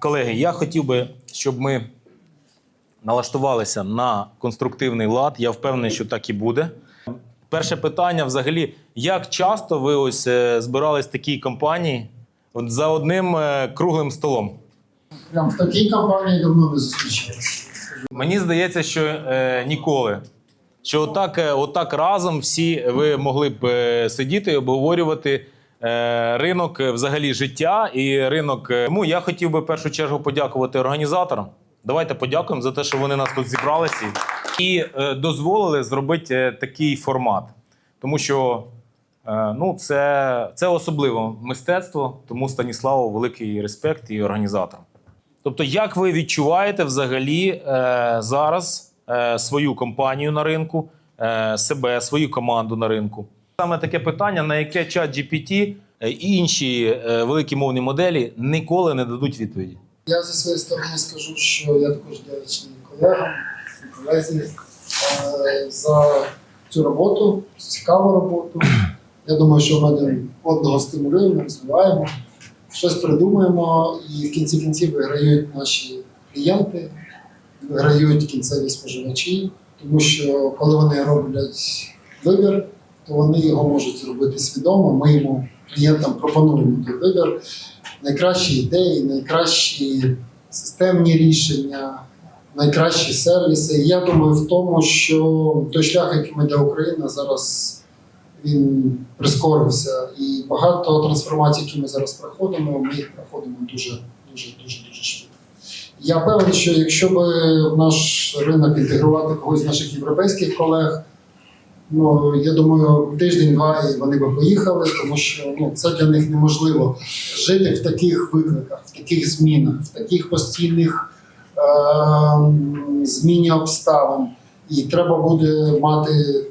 Колеги, я хотів би, щоб ми налаштувалися на конструктивний лад. Я впевнений, що так і буде. Перше питання: взагалі, як часто ви ось е, збирались в такій компанії от за одним е, круглим столом? Прям в такій компанії давно не зустрічалися. Мені здається, що е, ніколи. Що отак, е, отак разом всі ви могли б сидіти і обговорювати ринок е, взагалі життя і ринок. е. Тому я хотів би в першу чергу подякувати організаторам. Давайте подякуємо за те, що вони нас тут зібралися і е, дозволили зробити е, такий формат. Тому що е, ну, це, це особливе мистецтво, тому Станіславу великий респект і організаторам. Тобто, як ви відчуваєте взагалі е, зараз е, свою компанію на ринку, е, себе, свою команду на ринку? Саме таке питання, на яке чат GPT е, і інші е, великі мовні моделі ніколи не дадуть відповіді. Я зі своєї сторони скажу, що я також вдячний колегам і колезі е, за цю роботу, цікаву роботу. Я думаю, що ми один одного стимулюємо, розвиваємо, щось придумуємо, і в кінці кінців виграють наші клієнти, виграють кінцеві споживачі, тому що коли вони роблять вибір, то вони його можуть зробити свідомо. Ми йому клієнтам пропонуємо той вибір найкращі ідеї, найкращі системні рішення, найкращі сервіси. І я думаю в тому, що той шлях, яким йде Україна, зараз він прискорився. І багато трансформацій, які ми зараз проходимо, ми їх проходимо дуже, дуже, дуже, дуже швидко. Я певен, що якщо б в наш ринок інтегрувати когось з наших європейських колег, Ну, я думаю, тиждень-два і вони би поїхали, тому що ну, це для них неможливо жити в таких викликах, в таких змінах, в таких постійних е- зміні обставин. І треба буде мати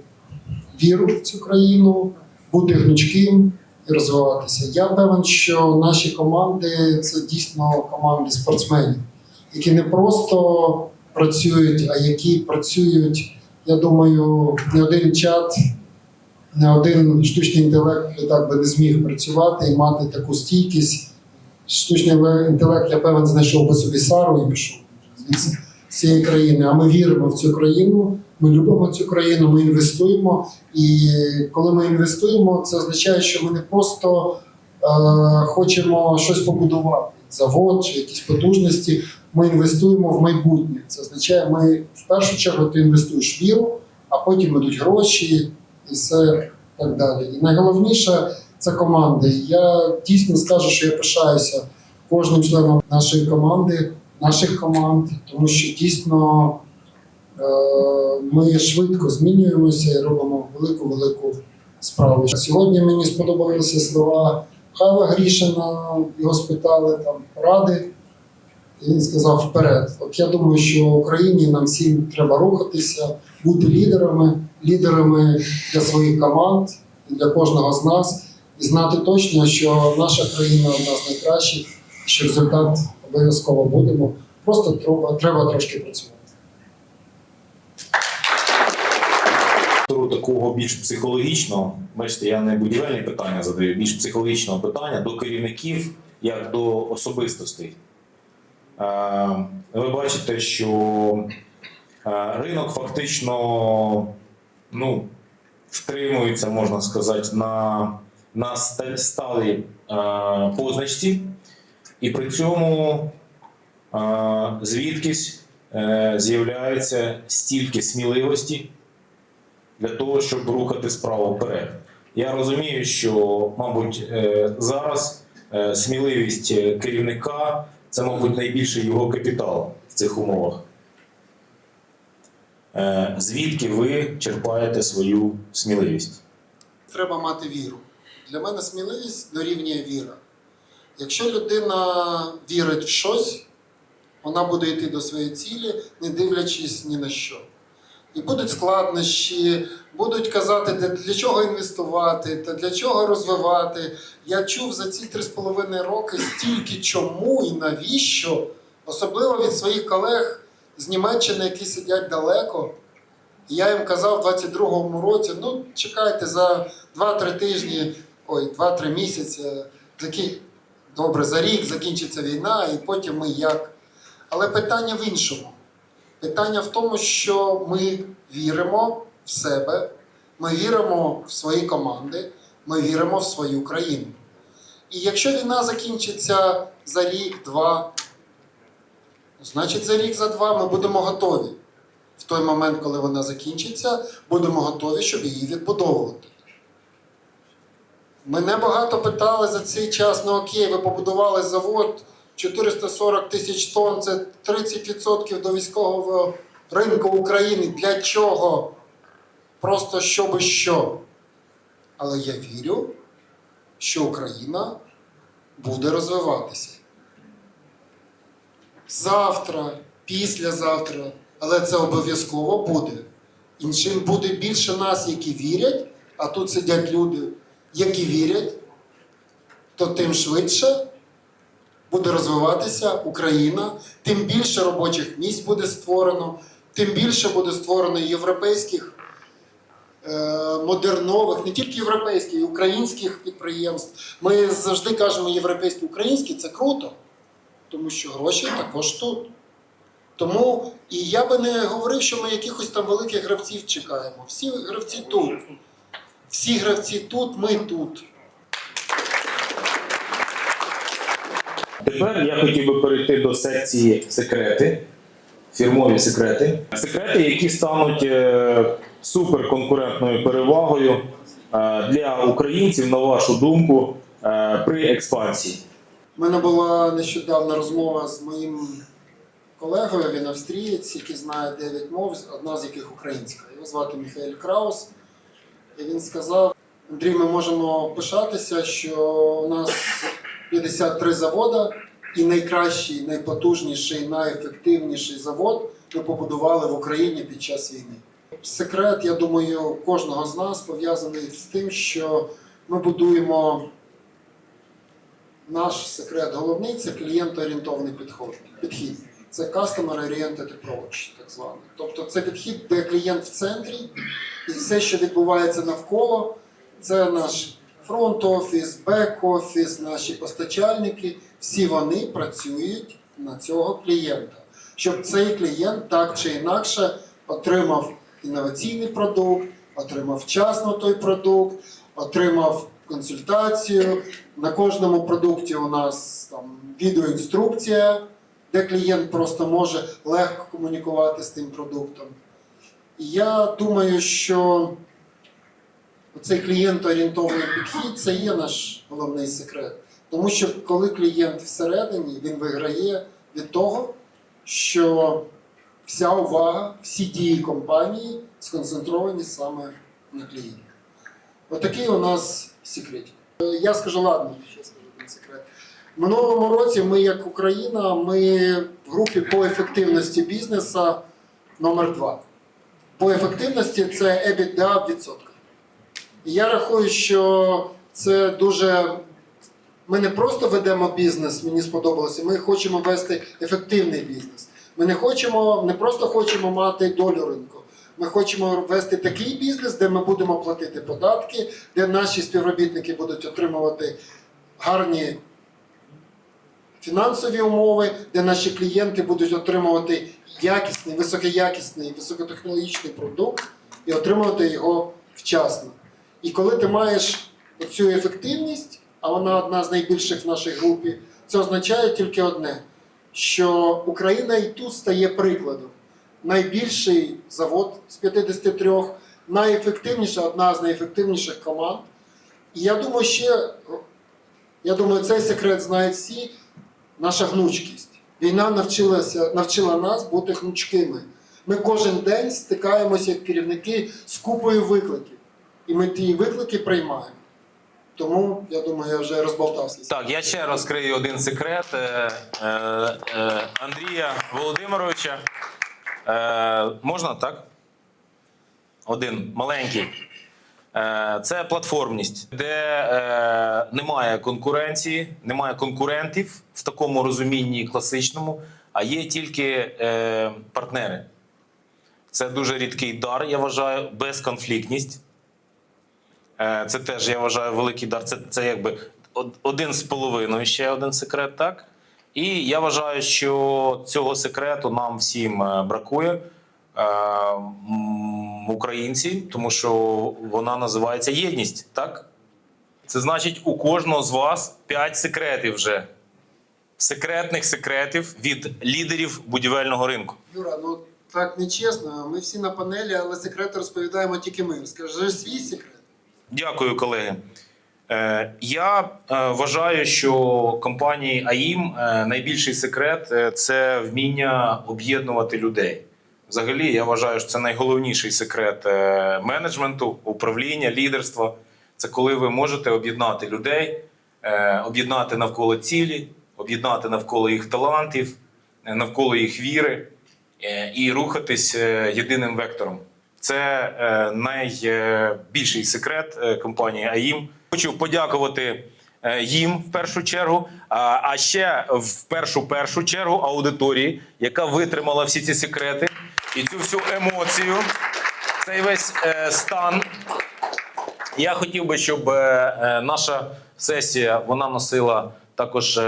віру в цю країну, бути гнучким і розвиватися. Я певен, що наші команди це дійсно команди спортсменів, які не просто працюють, а які працюють. Я думаю, не один чат, не один штучний інтелект так би не зміг працювати і мати таку стійкість. Штучний інтелект, я певен, знайшов би собі Сару і пішов з цієї країни. А ми віримо в цю країну, ми любимо цю країну, ми інвестуємо. І коли ми інвестуємо, це означає, що ми не просто е, хочемо щось побудувати, завод чи якісь потужності. Ми інвестуємо в майбутнє. Це означає, ми в першу чергу ти інвестуєш віру, а потім йдуть гроші і все так далі. І найголовніше це команди. Я дійсно скажу, що я пишаюся кожним членом нашої команди, наших команд, тому що дійсно е, ми швидко змінюємося і робимо велику велику справу. Сьогодні мені сподобалися слова Хава Грішина, його спитали там поради. І він сказав вперед. От я думаю, що Україні нам всім треба рухатися, бути лідерами, лідерами для своїх команд для кожного з нас, і знати точно, що наша країна одна з найкращих, що результат обов'язково будемо. Просто треба, треба трошки працювати. Такого більш психологічного, бачите, я не будівельні питання задаю, більш психологічного питання до керівників як до особистостей. Е, Ви бачите, що е, ринок фактично ну, втримується, можна сказати, на, на ста- сталій е, позначці, і при цьому звідкись з'являється стільки сміливості для того, щоб рухати справу вперед. Я розумію, що, мабуть, е, зараз е, сміливість е, керівника це, мабуть, найбільший його капітал в цих умовах. Звідки ви черпаєте свою сміливість? Треба мати віру. Для мене сміливість дорівнює віра. Якщо людина вірить в щось, вона буде йти до своєї цілі, не дивлячись ні на що. І будуть складнощі, будуть казати, для чого інвестувати, та для чого розвивати. Я чув за ці три з половиною роки стільки чому і навіщо, особливо від своїх колег з Німеччини, які сидять далеко. Я їм казав у 22-му році: ну, чекайте за 2-3 тижні, ой, 2-3 місяці, такі добре, за рік закінчиться війна, і потім ми як. Але питання в іншому. Питання в тому, що ми віримо в себе, ми віримо в свої команди, ми віримо в свою країну. І якщо війна закінчиться за рік, два, значить за рік, за два ми будемо готові. В той момент, коли вона закінчиться, будемо готові, щоб її відбудовувати. Мене багато питали за цей час, ну окей, ви побудували завод 440 тисяч тонн, це 30% до військового ринку України. Для чого? Просто щоби що. Але я вірю, що Україна буде розвиватися. Завтра, післязавтра, але це обов'язково буде. І чим буде більше нас, які вірять, а тут сидять люди, які вірять, то тим швидше буде розвиватися Україна, тим більше робочих місць буде створено, тим більше буде створено європейських е, модернових, не тільки європейських, і українських підприємств. Ми завжди кажемо європейські, українські це круто, тому що гроші також тут. Тому і я би не говорив, що ми якихось там великих гравців чекаємо. Всі гравці тут. Всі гравці тут, ми тут. Тепер я хотів би перейти до секції секрети, фірмові секрети. Секрети, які стануть е, суперконкурентною перевагою е, для українців, на вашу думку, е, при експансії. У мене була нещодавна розмова з моїм колегою, він австрієць, який знає 9 мов, одна з яких українська. Його звати Міхаель Краус. І він сказав: Андрій, ми можемо пишатися, що у нас 53 завода, і найкращий, найпотужніший, найефективніший завод ми побудували в Україні під час війни. Секрет, я думаю, кожного з нас пов'язаний з тим, що ми будуємо наш секрет головний це клієнтоорієнтований підход. підхід. Це Customer Oriented Approach, так званий. Тобто це підхід, де клієнт в центрі, і все, що відбувається навколо, це наш фронт-офіс, бек-офіс, наші постачальники, всі вони працюють на цього клієнта, щоб цей клієнт так чи інакше отримав інноваційний продукт, отримав вчасно той продукт, отримав консультацію. На кожному продукті у нас там відеоінструкція, де клієнт просто може легко комунікувати з тим продуктом. І я думаю, що цей клієнтоорієнтований підхід це є наш головний секрет. Тому що коли клієнт всередині, він виграє від того, що вся увага, всі дії компанії сконцентровані саме на клієнті. Отакий у нас секрет. Я скажу, ладно, ще скажу один секрет. В минулому році ми, як Україна, ми в групі по ефективності бізнесу номер 2 По ефективності це EBITDA в відсотках. І я рахую, що це дуже. Ми не просто ведемо бізнес, мені сподобалося, ми хочемо вести ефективний бізнес. Ми не хочемо, не просто хочемо мати долю ринку. Ми хочемо вести такий бізнес, де ми будемо платити податки, де наші співробітники будуть отримувати гарні фінансові умови, де наші клієнти будуть отримувати якісний, високоякісний, високотехнологічний продукт і отримувати його вчасно. І коли ти маєш цю ефективність, а вона одна з найбільших в нашій групі, це означає тільки одне: що Україна і тут стає прикладом. Найбільший завод з 53, найефективніша, одна з найефективніших команд. І я думаю, ще, я думаю, цей секрет знають всі, наша гнучкість. Війна навчилася, навчила нас бути гнучкими. Ми кожен день стикаємося як керівники з купою викликів. І ми ті виклики приймаємо. Тому, я думаю, я вже розболтався. Так, я ще розкрию один секрет е, е, е, Андрія Володимировича. Е, можна так? Один маленький. Е, це платформність, де е, немає конкуренції, немає конкурентів в такому розумінні класичному, а є тільки е, партнери. Це дуже рідкий дар, я вважаю, безконфліктність. Е, Це теж я вважаю великий дар. Це, це якби один з половиною ще один секрет, так? І я вважаю, що цього секрету нам всім е, бракує е, українці, тому що вона називається єдність, так? Це значить, у кожного з вас 5 секретів вже. Секретних секретів від лідерів будівельного ринку. Юра, ну так нечесно. Ми всі на панелі, але секрети розповідаємо тільки ми. Скажи свій секрет. Дякую, колеги. Е, Я е, вважаю, що компанії АІМ е, найбільший секрет це вміння об'єднувати людей. Взагалі, я вважаю, що це найголовніший секрет менеджменту, управління, лідерства. Це коли ви можете об'єднати людей, об'єднати навколо цілі, об'єднати навколо їх талантів, навколо їх віри і рухатись єдиним вектором. Це е, найбільший секрет е, компанії АІМ. Хочу подякувати е, їм в першу чергу, а, ще в першу першу чергу аудиторії, яка витримала всі ці секрети і цю всю емоцію, цей весь стан. Я хотів би, щоб наша сесія вона носила також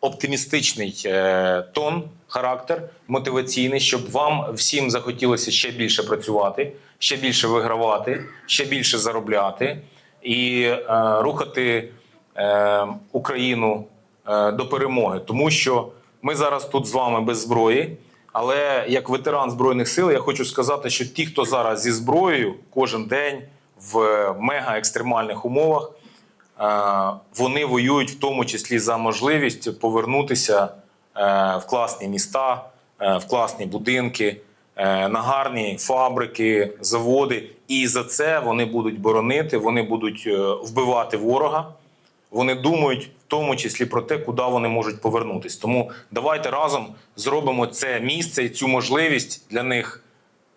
оптимістичний е, тон, характер, мотиваційний, щоб вам всім захотілося ще більше працювати, ще більше вигравати, ще більше заробляти і е, рухати е, Україну е, до перемоги, тому що ми зараз тут з вами без зброї. Але як ветеран збройних сил, я хочу сказати, що ті, хто зараз зі зброєю кожен день в мега екстремальних умовах, е, вони воюють в тому числі за можливість повернутися е, в класні міста, е, в класні будинки, е, на гарні фабрики, заводи. І за це вони будуть боронити, вони будуть е, вбивати ворога. Вони думають в тому числі про те, куди вони можуть повернутись. Тому давайте разом зробимо це місце і цю можливість для них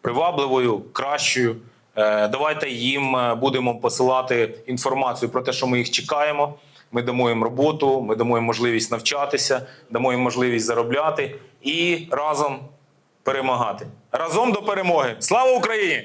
привабливою, кращою. Е, Давайте їм е, будемо посилати інформацію про те, що ми їх чекаємо. Ми дамо їм роботу, ми дамо їм можливість навчатися, дамо їм можливість заробляти і разом перемагати. Разом до перемоги. Слава Україні!